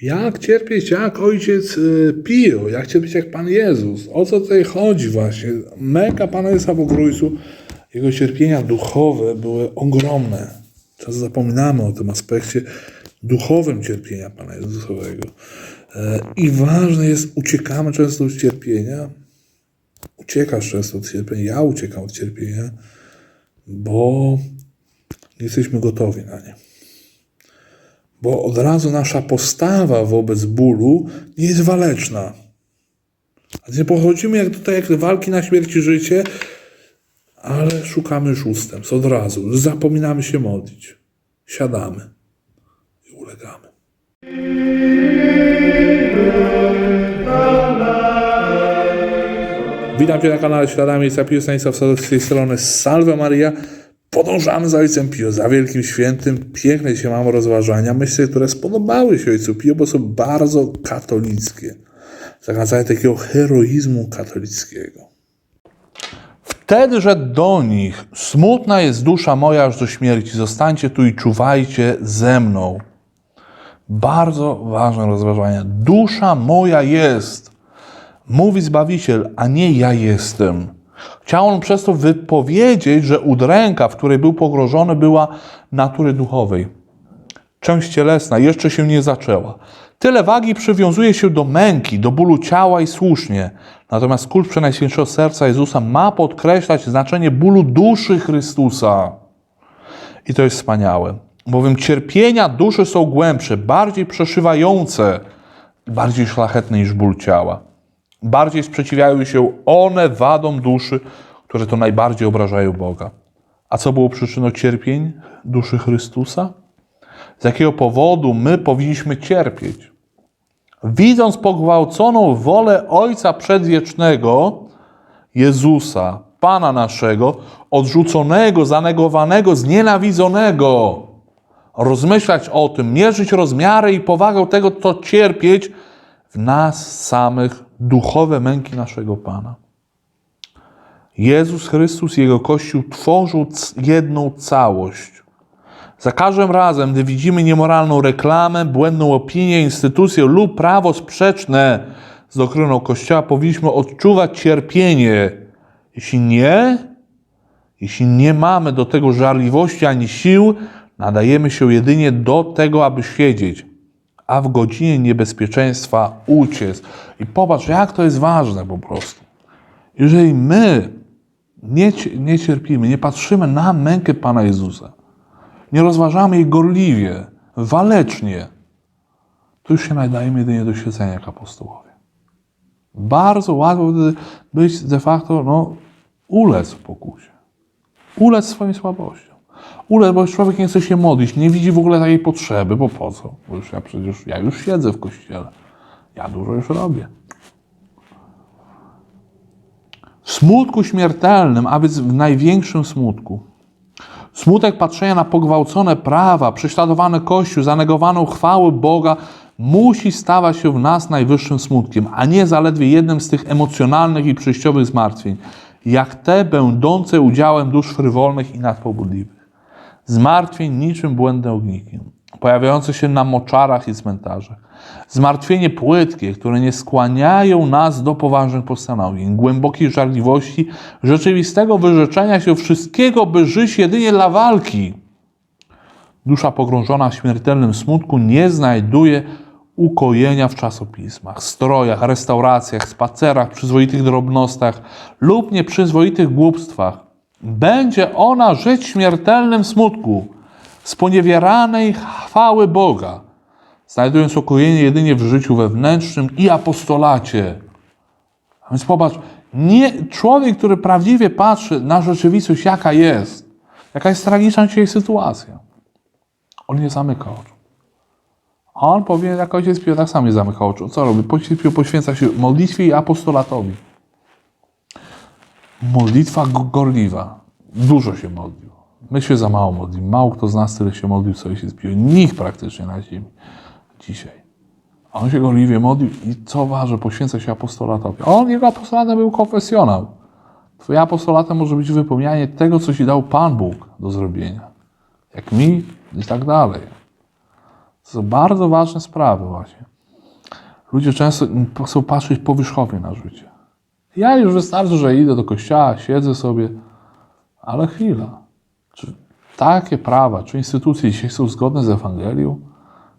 Jak cierpieć jak ojciec y, Pio, jak cierpieć jak Pan Jezus? O co tutaj chodzi właśnie? Męka Pana Jezusa w Ogrójcu, jego cierpienia duchowe były ogromne. Czasem zapominamy o tym aspekcie duchowym cierpienia Pana Jezusowego. E, I ważne jest, uciekamy często od cierpienia. Uciekasz często od cierpienia. Ja uciekam od cierpienia, bo nie jesteśmy gotowi na nie bo od razu nasza postawa wobec bólu nie jest waleczna. A nie pochodzimy jak tutaj, jak walki na śmierć i życie, ale szukamy już ustępstw od razu. Zapominamy się modlić. Siadamy i ulegamy. Witam Cię na kanale Śladami Pio Stanisław z tej strony Salve Maria. Podążamy za Ojcem Pio, za Wielkim Świętym. Piękne dzisiaj mamy rozważania, myślę, które spodobały się Ojcu Pio, bo są bardzo katolickie. Zachęcają takiego heroizmu katolickiego. Wtedy, że do nich smutna jest dusza moja aż do śmierci, zostańcie tu i czuwajcie ze mną. Bardzo ważne rozważanie. Dusza moja jest, mówi Zbawiciel, a nie ja jestem. Chciał on przez to wypowiedzieć, że udręka, w której był pogrożony, była natury duchowej. Część cielesna jeszcze się nie zaczęła. Tyle wagi przywiązuje się do męki, do bólu ciała i słusznie. Natomiast kult Przenajświętszego Serca Jezusa ma podkreślać znaczenie bólu duszy Chrystusa. I to jest wspaniałe, bowiem cierpienia duszy są głębsze, bardziej przeszywające, bardziej szlachetne niż ból ciała. Bardziej sprzeciwiają się one wadom duszy, które to najbardziej obrażają Boga. A co było przyczyną cierpień duszy Chrystusa? Z jakiego powodu my powinniśmy cierpieć? Widząc pogwałconą wolę Ojca Przedwiecznego, Jezusa, Pana naszego, odrzuconego, zanegowanego, znienawidzonego, rozmyślać o tym, mierzyć rozmiary i powagę tego, co cierpieć w nas samych duchowe męki naszego Pana. Jezus Chrystus i Jego Kościół tworzą jedną całość. Za każdym razem, gdy widzimy niemoralną reklamę, błędną opinię, instytucję lub prawo sprzeczne z doktryną Kościoła, powinniśmy odczuwać cierpienie. Jeśli nie, jeśli nie mamy do tego żarliwości ani sił, nadajemy się jedynie do tego, aby siedzieć, a w godzinie niebezpieczeństwa uciec. I popatrz, jak to jest ważne po prostu. Jeżeli my nie, nie cierpimy, nie patrzymy na mękę Pana Jezusa, nie rozważamy jej gorliwie, walecznie, to już się nadajemy jedynie do siedzenia jak apostołowie. Bardzo łatwo być de facto, no, ulec w pokusie. Ulec swoim słabością. Ulec, bo człowiek nie chce się modlić, nie widzi w ogóle takiej potrzeby, bo po co? Bo już ja przecież, ja już siedzę w kościele. Ja dużo już robię. W smutku śmiertelnym, a więc w największym smutku. Smutek patrzenia na pogwałcone prawa, prześladowany Kościół, zanegowaną chwałę Boga musi stawać się w nas najwyższym smutkiem, a nie zaledwie jednym z tych emocjonalnych i przejściowych zmartwień, jak te będące udziałem dusz frywolnych i nadpobudliwych. Zmartwień niczym błędne ognikiem, pojawiające się na moczarach i cmentarzach. Zmartwienie płytkie, które nie skłaniają nas do poważnych postanowień, głębokiej żarliwości, rzeczywistego wyrzeczenia się wszystkiego, by żyć jedynie dla walki. Dusza pogrążona w śmiertelnym smutku nie znajduje ukojenia w czasopismach, strojach, restauracjach, spacerach, przyzwoitych drobnostach lub nieprzyzwoitych głupstwach. Będzie ona żyć w śmiertelnym smutku, sponiewieranej chwały Boga, znajdując ukojenie jedynie w życiu wewnętrznym i apostolacie. A więc popatrz, nie, człowiek, który prawdziwie patrzy na rzeczywistość, jaka jest, jaka jest tragiczna dzisiaj sytuacja, on nie zamyka oczu. On powinien, jak ojciec Pio, tak samo nie zamyka oczu. Co robi? Poświęca się modlitwie i apostolatowi. Modlitwa go- gorliwa. Dużo się modlił. My się za mało modlimy. Mało kto z nas tyle się modlił, co ojciec Pio. Nikt praktycznie na ziemi dzisiaj. A on się gorliwie modlił i co ważne, poświęca się apostolatowi. A on, jego apostolatem był konfesjonał. Twoim apostolatem może być wypełnianie tego, co ci dał Pan Bóg do zrobienia. Jak mi i tak dalej. To są bardzo ważne sprawy właśnie. Ludzie często chcą patrzeć powierzchownie na życie. Ja już wystarczy, że idę do kościoła, siedzę sobie, ale chwila. Czy takie prawa, czy instytucje dzisiaj są zgodne z Ewangelią?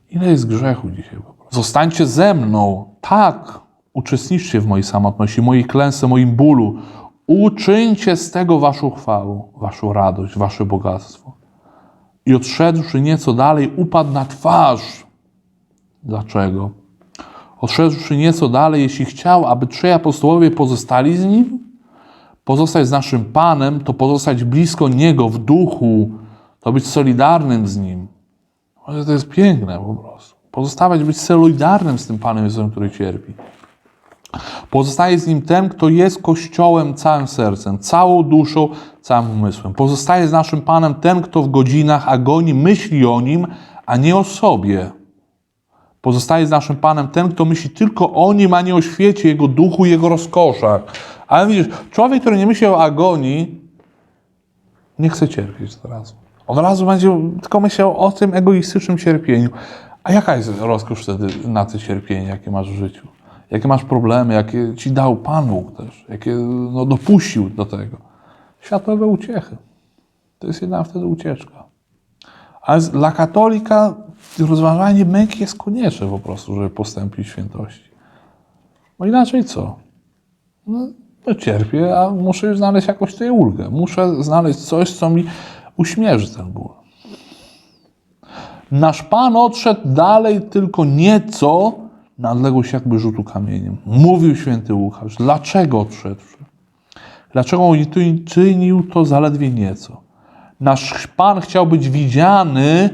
Ile jest grzechu dzisiaj? Zostańcie ze mną. Tak, uczestniczcie w mojej samotności, mojej klęsce, moim bólu. Uczyńcie z tego waszą chwałę, waszą radość, wasze bogactwo. I odszedłszy nieco dalej, upadł na twarz. Dlaczego? Odszedłszy nieco dalej, jeśli chciał, aby trzej apostołowie pozostali z nim, pozostać z naszym Panem, to pozostać blisko Niego w duchu, to być solidarnym z Nim. To jest piękne po prostu. Pozostawać, być solidarnym z tym Panem Jezusem, który cierpi. Pozostaje z Nim ten, kto jest Kościołem całym sercem, całą duszą, całym umysłem. Pozostaje z naszym Panem ten, kto w godzinach agonii myśli o Nim, a nie o sobie. Pozostaje z naszym Panem ten, kto myśli tylko o Nim, a nie o świecie, Jego duchu, Jego rozkoszach. Ale widzisz, człowiek, który nie myśli o agonii, nie chce cierpieć od razu. Od razu będzie tylko myślał o tym egoistycznym cierpieniu. A jaka jest rozkosz wtedy na to cierpienie, jakie masz w życiu? Jakie masz problemy, jakie ci dał Pan Bóg też, jakie no, dopuścił do tego? Światowe uciechy. To jest jedna wtedy ucieczka. Ale dla katolika rozważanie męki jest konieczne po prostu, żeby postąpić świętości. Bo inaczej co? No, no cierpię, a muszę już znaleźć jakąś tutaj ulgę. Muszę znaleźć coś, co mi uśmierzy ten ból. Nasz Pan odszedł dalej tylko nieco na odległość jakby rzutu kamieniem. Mówił święty Łukasz. Dlaczego odszedł? Dlaczego on czynił to zaledwie nieco? Nasz Pan chciał być widziany,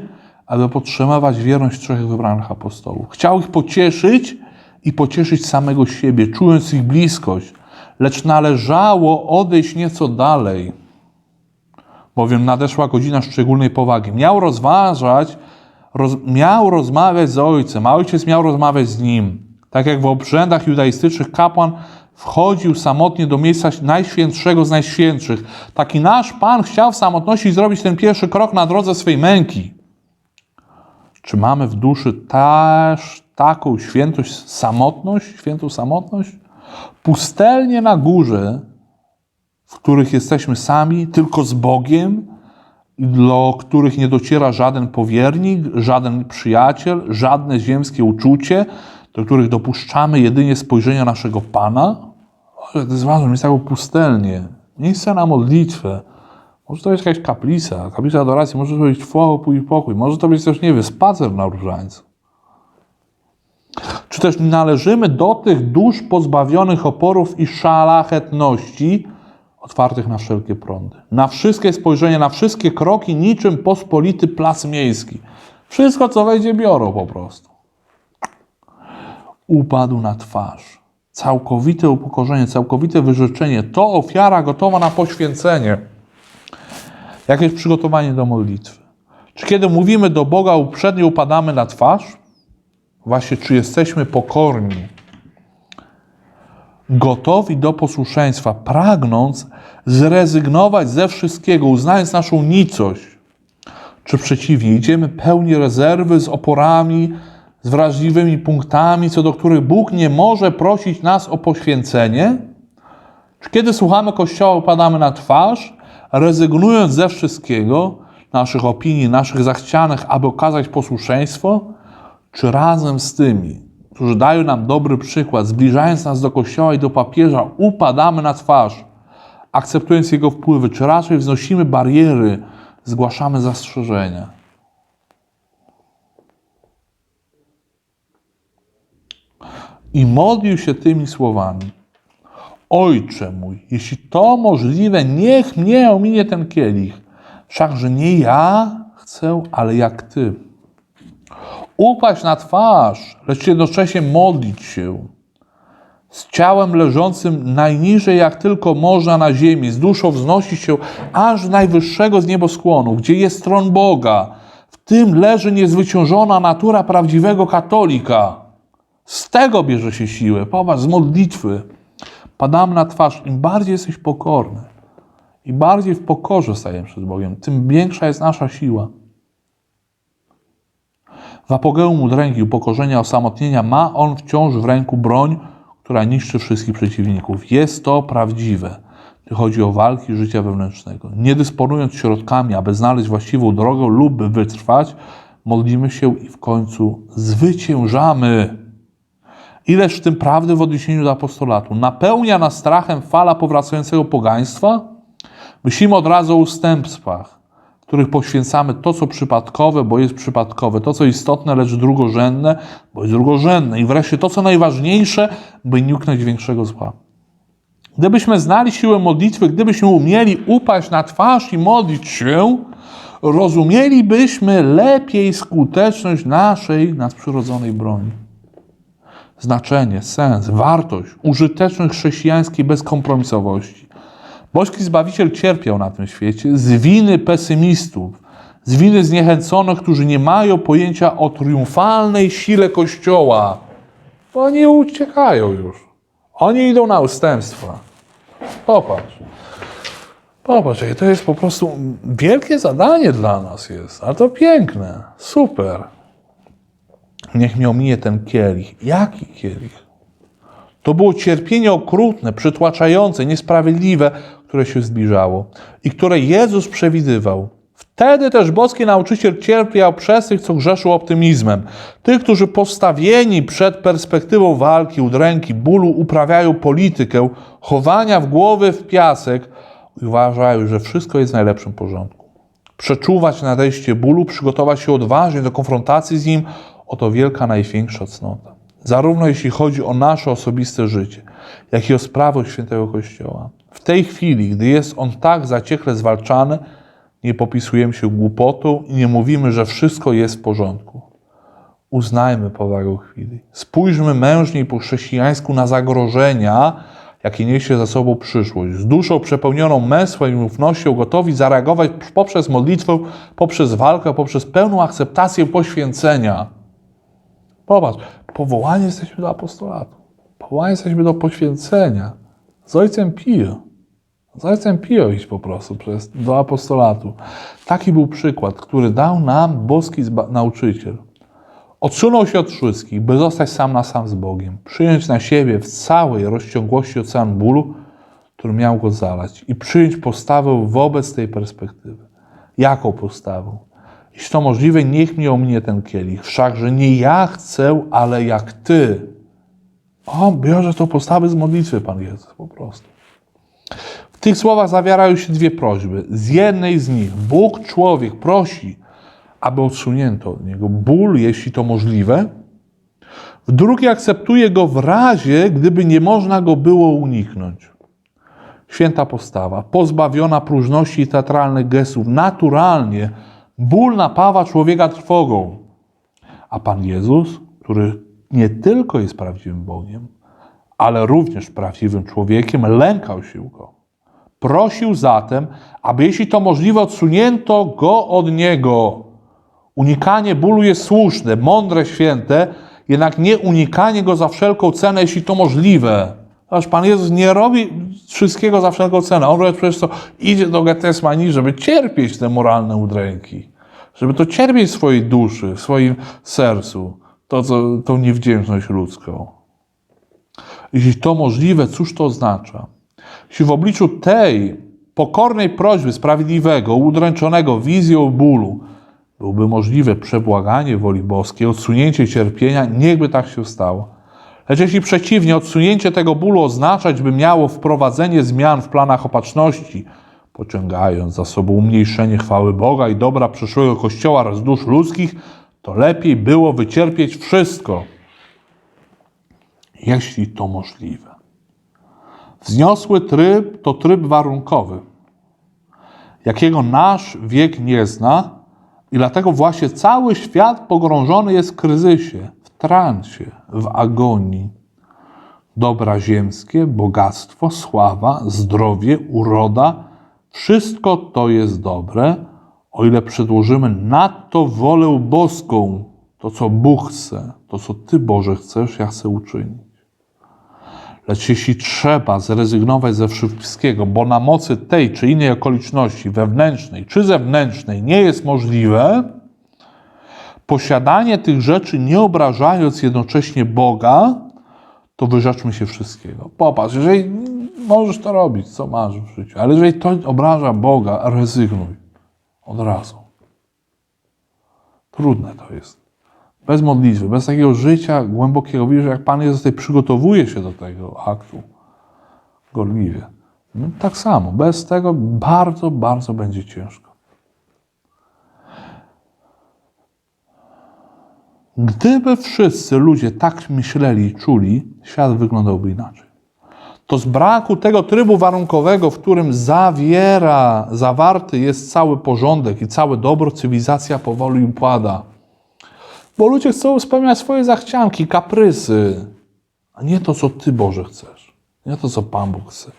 aby podtrzymywać wierność trzech wybranych apostołów. Chciał ich pocieszyć i pocieszyć samego siebie, czując ich bliskość. Lecz należało odejść nieco dalej, bowiem nadeszła godzina szczególnej powagi. Miał rozważać, roz, miał rozmawiać z ojcem, a ojciec miał rozmawiać z nim. Tak jak w obrzędach judaistycznych kapłan wchodził samotnie do miejsca najświętszego z najświętszych. Taki nasz Pan chciał w samotności zrobić ten pierwszy krok na drodze swej męki. Czy mamy w duszy też taką świętość, samotność, świętą samotność? Pustelnie na górze, w których jesteśmy sami, tylko z Bogiem, do których nie dociera żaden powiernik, żaden przyjaciel, żadne ziemskie uczucie, do których dopuszczamy jedynie spojrzenia naszego Pana. Ale to jest ważne, jest taką pustelnie. Miejsce na modlitwę. Może to być jakaś kaplica, kaplica adoracji, może to być pokój i pokój, może to być też, nie wiem, spacer na różańcu. Czy też należymy do tych dusz pozbawionych oporów i szalachetności, otwartych na wszelkie prądy. Na wszystkie spojrzenia, na wszystkie kroki, niczym pospolity plac miejski. Wszystko, co wejdzie, biorą po prostu. Upadł na twarz. Całkowite upokorzenie, całkowite wyrzeczenie. To ofiara gotowa na poświęcenie. Jakieś przygotowanie do modlitwy. Czy kiedy mówimy do Boga uprzednio upadamy na twarz? Właśnie, czy jesteśmy pokorni? gotowi do posłuszeństwa, pragnąc zrezygnować ze wszystkiego, uznając naszą nicość, czy przeciwnie, idziemy pełni rezerwy z oporami, z wrażliwymi punktami, co do których Bóg nie może prosić nas o poświęcenie? Czy kiedy słuchamy Kościoła, upadamy na twarz, rezygnując ze wszystkiego, naszych opinii, naszych zachcianych, aby okazać posłuszeństwo, czy razem z tymi, którzy dają nam dobry przykład, zbliżając nas do Kościoła i do papieża, upadamy na twarz, akceptując jego wpływy, czy raczej wznosimy bariery, zgłaszamy zastrzeżenia. I modlił się tymi słowami. Ojcze mój, jeśli to możliwe, niech mnie ominie ten kielich. Wszakże nie ja chcę, ale jak Ty upaść na twarz, lecz jednocześnie modlić się z ciałem leżącym najniżej jak tylko można na ziemi, z duszą wznosić się aż najwyższego z nieboskłonu, gdzie jest tron Boga. W tym leży niezwyciężona natura prawdziwego katolika. Z tego bierze się siłę. Popatrz, z modlitwy. Padamy na twarz. Im bardziej jesteś pokorny, im bardziej w pokorze stajemy przed Bogiem, tym większa jest nasza siła. W apogeum udręki, upokorzenia, osamotnienia ma on wciąż w ręku broń, która niszczy wszystkich przeciwników. Jest to prawdziwe, gdy chodzi o walki życia wewnętrznego. Nie dysponując środkami, aby znaleźć właściwą drogę lub by wytrwać, modlimy się i w końcu zwyciężamy. Ileż w tym prawdy w odniesieniu do apostolatu. Napełnia nas strachem fala powracającego pogaństwa? Myślimy od razu o ustępstwach, których poświęcamy to, co przypadkowe, bo jest przypadkowe, to, co istotne, lecz drugorzędne, bo jest drugorzędne, i wreszcie to, co najważniejsze, by nie uknąć większego zła. Gdybyśmy znali siłę modlitwy, gdybyśmy umieli upaść na twarz i modlić się, rozumielibyśmy lepiej skuteczność naszej nadprzyrodzonej broni znaczenie, sens, wartość, użyteczność chrześcijańskiej bezkompromisowości. Boski Zbawiciel cierpiał na tym świecie z winy pesymistów, z winy zniechęconych, którzy nie mają pojęcia o triumfalnej sile Kościoła. Bo oni uciekają już. Oni idą na ustępstwa. Popatrz. Popatrz, to jest po prostu wielkie zadanie dla nas jest, ale to piękne, super. Niech mi ominie ten kielich. Jaki kielich? To było cierpienie okrutne, przytłaczające, niesprawiedliwe, które się zbliżało i które Jezus przewidywał. Wtedy też boski nauczyciel cierpiał przez tych, co grzeszył optymizmem. Tych, którzy postawieni przed perspektywą walki, udręki, bólu, uprawiają politykę chowania w głowy w piasek i uważają, że wszystko jest w najlepszym porządku przeczuwać nadejście bólu, przygotować się odważnie do konfrontacji z nim, oto wielka, największa cnota. Zarówno jeśli chodzi o nasze osobiste życie, jak i o sprawę świętego Kościoła. W tej chwili, gdy jest on tak zaciekle zwalczany, nie popisujemy się głupotą i nie mówimy, że wszystko jest w porządku. Uznajmy powagę chwili. Spójrzmy mężnie i po chrześcijańsku na zagrożenia, jakie niesie za sobą przyszłość. Z duszą przepełnioną męstwem i ufnością, gotowi zareagować poprzez modlitwę, poprzez walkę, poprzez pełną akceptację poświęcenia. Popatrz, powołani jesteśmy do apostolatu. Powołani jesteśmy do poświęcenia. Z Ojcem Pio. Z Ojcem Pio iść po prostu przez, do apostolatu. Taki był przykład, który dał nam boski nauczyciel. Odsunął się od wszystkich, by zostać sam na sam z Bogiem, przyjąć na siebie w całej rozciągłości ocean bólu, który miał go zalać, i przyjąć postawę wobec tej perspektywy. Jaką postawę? Jeśli to możliwe, niech mnie ominie ten kielich. Wszakże nie ja chcę, ale jak Ty. O, biorze to postawy z modlitwy, Pan Jezus, po prostu. W tych słowach zawierają się dwie prośby. Z jednej z nich Bóg, człowiek prosi, aby odsunięto od niego ból, jeśli to możliwe. W drugiej akceptuje go w razie, gdyby nie można go było uniknąć. Święta postawa, pozbawiona próżności i teatralnych gestów, naturalnie ból napawa człowieka trwogą. A Pan Jezus, który nie tylko jest prawdziwym Bogiem, ale również prawdziwym człowiekiem, lękał się go. Prosił zatem, aby jeśli to możliwe, odsunięto go od niego. Unikanie bólu jest słuszne, mądre, święte, jednak nie unikanie go za wszelką cenę, jeśli to możliwe. Aż Pan Jezus nie robi wszystkiego za wszelką cenę. On robi przecież to idzie do Getesmani, żeby cierpieć te moralne udręki. Żeby to cierpieć w swojej duszy, w swoim sercu. To, co, tą niewdzięczność ludzką. Jeśli to możliwe, cóż to oznacza? Jeśli w obliczu tej pokornej prośby sprawiedliwego, udręczonego wizją bólu, byłby możliwe przebłaganie woli boskiej, odsunięcie cierpienia, niechby tak się stało. Lecz jeśli przeciwnie, odsunięcie tego bólu oznaczać by miało wprowadzenie zmian w planach opatrzności, pociągając za sobą umniejszenie chwały Boga i dobra przyszłego Kościoła oraz dusz ludzkich, to lepiej było wycierpieć wszystko, jeśli to możliwe. Wzniosły tryb to tryb warunkowy, jakiego nasz wiek nie zna, i dlatego właśnie cały świat pogrążony jest w kryzysie, transie, w agonii. Dobra ziemskie, bogactwo, sława, zdrowie, uroda wszystko to jest dobre, o ile przedłożymy nadto wolę boską, to co Bóg chce, to co Ty, Boże, chcesz, ja chcę uczynić. Lecz jeśli trzeba zrezygnować ze wszystkiego, bo na mocy tej czy innej okoliczności wewnętrznej czy zewnętrznej nie jest możliwe, posiadanie tych rzeczy, nie obrażając jednocześnie Boga, to wyrzeczmy się wszystkiego. Popatrz, jeżeli możesz to robić, co masz w życiu, ale jeżeli to obraża Boga, rezygnuj od razu. Trudne to jest. Bez modlitwy, bez takiego życia głębokiego, widzisz, jak Pan Jezus tutaj przygotowuje się do tego aktu gorliwie. No, tak samo, bez tego bardzo, bardzo będzie ciężko. Gdyby wszyscy ludzie tak myśleli i czuli, świat wyglądałby inaczej. To z braku tego trybu warunkowego, w którym zawiera, zawarty jest cały porządek i całe dobro, cywilizacja powoli upada. Bo ludzie chcą spełniać swoje zachcianki, kaprysy, a nie to, co Ty, Boże, chcesz. Nie to, co Pan Bóg chce.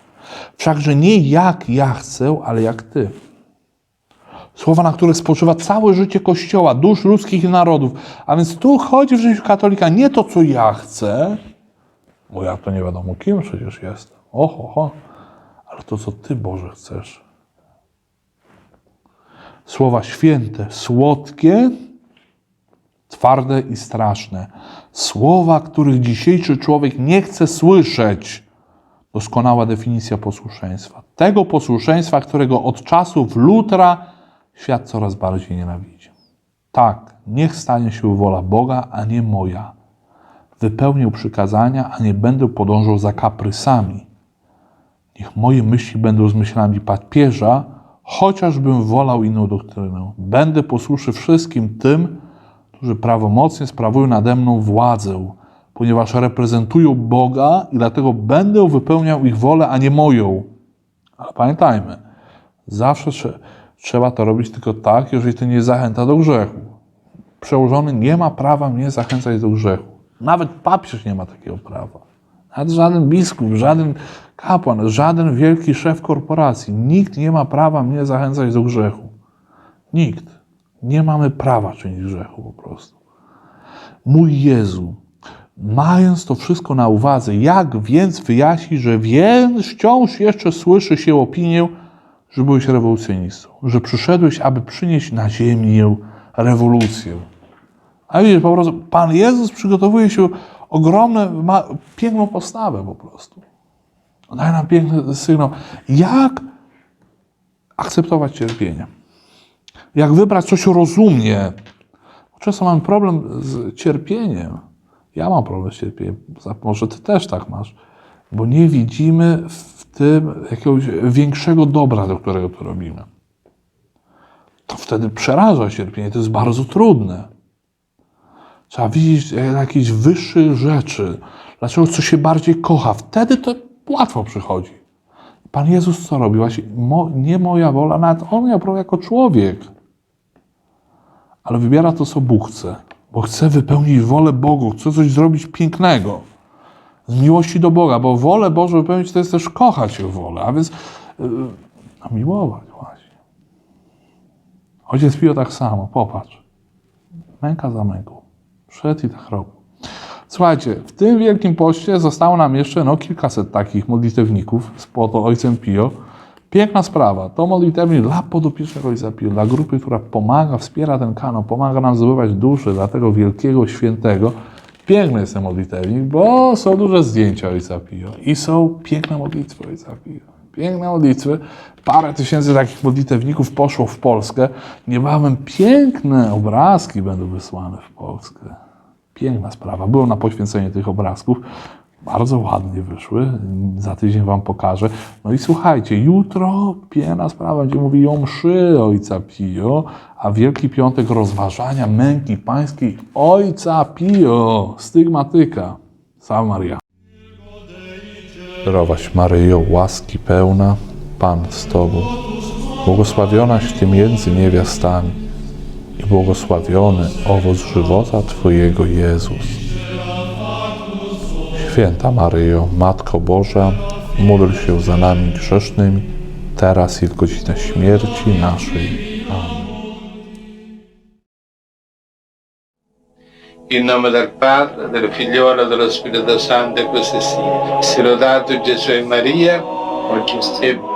Wszakże nie jak ja chcę, ale jak Ty. Słowa, na których spoczywa całe życie Kościoła, dusz ludzkich narodów. A więc tu chodzi w życiu katolika nie to, co ja chcę, bo ja to nie wiadomo kim przecież jestem. Oho, ho, ale to, co Ty, Boże, chcesz. Słowa święte, słodkie, twarde i straszne. Słowa, których dzisiejszy człowiek nie chce słyszeć. Doskonała definicja posłuszeństwa. Tego posłuszeństwa, którego od czasów Lutra świat coraz bardziej nienawidzi. Tak, niech stanie się wola Boga, a nie moja. Wypełnię przykazania, a nie będę podążał za kaprysami. Niech moje myśli będą z myślami papieża, chociażbym wolał inną doktrynę. Będę posłuszy wszystkim tym, którzy prawomocnie sprawują nade mną władzę, ponieważ reprezentują Boga i dlatego będę wypełniał ich wolę, a nie moją. Ale pamiętajmy, zawsze trzeba to robić tylko tak, jeżeli to nie zachęta do grzechu. Przełożony nie ma prawa mnie zachęcać do grzechu. Nawet papież nie ma takiego prawa. Nawet żaden biskup, żaden kapłan, żaden wielki szef korporacji. Nikt nie ma prawa mnie zachęcać do grzechu. Nikt. Nie mamy prawa czynić grzechu po prostu. Mój Jezu, mając to wszystko na uwadze, jak więc wyjaśnić, że wciąż jeszcze słyszy się opinię, że byłeś rewolucjonistą, że przyszedłeś, aby przynieść na ziemię rewolucję. A widzisz, po prostu Pan Jezus przygotowuje się ogromną, ma piękną postawę po prostu. Daje nam piękny sygnał. Jak akceptować cierpienie? Jak wybrać coś rozumnie? Często mamy problem z cierpieniem. Ja mam problem z cierpieniem. Może ty też tak masz. Bo nie widzimy w tym jakiegoś większego dobra, do którego to robimy. To wtedy przeraża cierpienie. To jest bardzo trudne. Trzeba widzieć jakieś wyższe rzeczy. Dlaczego coś się bardziej kocha? Wtedy to łatwo przychodzi. Pan Jezus co robi? Właśnie mo, nie moja wola, nawet On miał prawo jako człowiek. Ale wybiera to, co Bóg chce. Bo chce wypełnić wolę Bogu, chce coś zrobić pięknego. Z miłości do Boga, bo wolę Bożą wypełnić to jest też kochać Jego wolę, a więc yy, a miłować właśnie. Ojciec Pio tak samo, popatrz. Męka za męką. Szedł i tak robił. Słuchajcie, w tym Wielkim Poście zostało nam jeszcze no, kilkaset takich modlitewników z to Ojcem Pio. Piękna sprawa. To modlitewnik dla podopiecznego Ojca Pio, dla grupy, która pomaga, wspiera ten kanon, pomaga nam zdobywać duszy dla tego wielkiego świętego. Piękny jest ten modlitewnik, bo są duże zdjęcia Ojca Pio i są piękne modlitwy Ojca Pio. Piękne modlitwy. Parę tysięcy takich modlitewników poszło w Polskę. Niebawem piękne obrazki będą wysłane w Polskę. Piękna sprawa. Byłem na poświęceniu tych obrazków. Bardzo ładnie wyszły. Za tydzień Wam pokażę. No i słuchajcie, jutro piękna sprawa. Będzie mówił o mszy Ojca Pio, a Wielki Piątek rozważania męki pańskiej Ojca Pio, stygmatyka. Salve Maria. Zdrowaś Maryjo, łaski pełna, Pan z Tobą, błogosławionaś Ty między niewiastami i błogosławiony owoc żywota Twojego Jezus. Święta Maryjo, Matko Boża, módl się za nami grzesznymi, teraz i w godzinę śmierci naszej. Amen. In nome del Padre, del Figliolo dello Spirito Santo, e così sia. Sia lodato Gesù e Maria, oggi sempre.